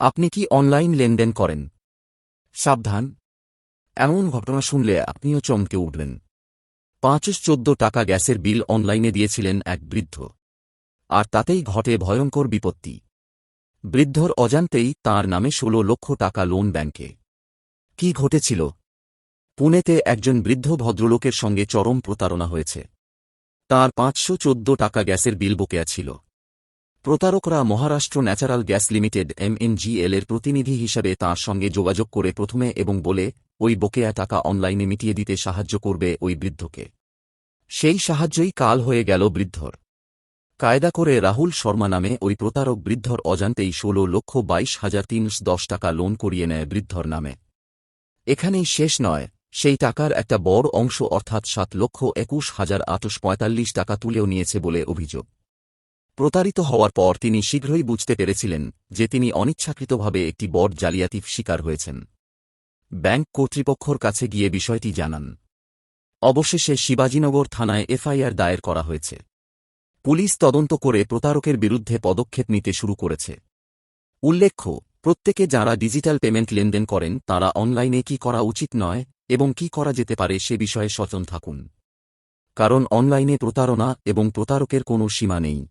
আপনি কি অনলাইন লেনদেন করেন? সাবধান। এমন ঘটনা শুনলে আপনিও চমকে উঠবেন। পাঁচশো চোদ্দ টাকা গ্যাসের বিল অনলাইনে দিয়েছিলেন এক বৃদ্ধ। আর তাতেই ঘটে ভয়ঙ্কর বিপত্তি। বৃদ্ধর অজান্তেই তার নামে ষোলো লক্ষ টাকা লোন ব্যাংকে। কি ঘটেছিল? পুনেতে একজন বৃদ্ধ ভদ্রলোকের সঙ্গে চরম প্রতারণা হয়েছে। তার পাঁচশো চোদ্দ টাকা গ্যাসের বিল বকেয়া ছিল। প্রতারকরা Maharashtra natural gas limited MNGL এর প্রতিনিধি হিসাবে তাঁর সঙ্গে যোগাযোগ করে প্রথমে এবং বলে, ওই বকেয়া টাকা অনলাইনে মিটিয়ে দিতে সাহায্য করবে ওই বৃদ্ধকে। সেই সাহায্যই কাল হয়ে গেল বৃদ্ধর। কায়দা করে রাহুল শর্মা নামে ওই প্রতারক বৃদ্ধর অজান্তেই ষোলো লক্ষ বাইশ হাজার তিনশো দশ টাকা লোন করিয়ে নেয় বৃদ্ধর নামে। এখানেই শেষ নয়, সেই টাকার একটা বড় অংশ অর্থাৎ সাত লক্ষ একুশ হাজার আটশ পঁয়তাল্লিশ টাকা তুলেও নিয়েছে বলে অভিযোগ। প্রতারিত হওয়ার পর তিনি শীঘ্রই বুঝতে পেরেছিলেন যে তিনি অনিচ্ছাকৃতভাবে একটি বড় জালিয়াতির শিকার হয়েছেন। ব্যাংক কর্তৃপক্ষর কাছে গিয়ে বিষয়টি জানান। অবশেষে শিবাজীনগর থানায় এফআইআর দায়ের করা হয়েছে। পুলিশ তদন্ত করে প্রতারকের বিরুদ্ধে পদক্ষেপ নিতে শুরু করেছে। উল্লেখ্য, প্রত্যেকে যারা ডিজিটাল পেমেন্ট লেনদেন করেন, তারা অনলাইনে কি করা উচিত নয় এবং কি করা যেতে পারে সে বিষয়ে সচেতন থাকুন। কারণ অনলাইনে প্রতারণা এবং প্রতারকের কোনো সীমা নেই।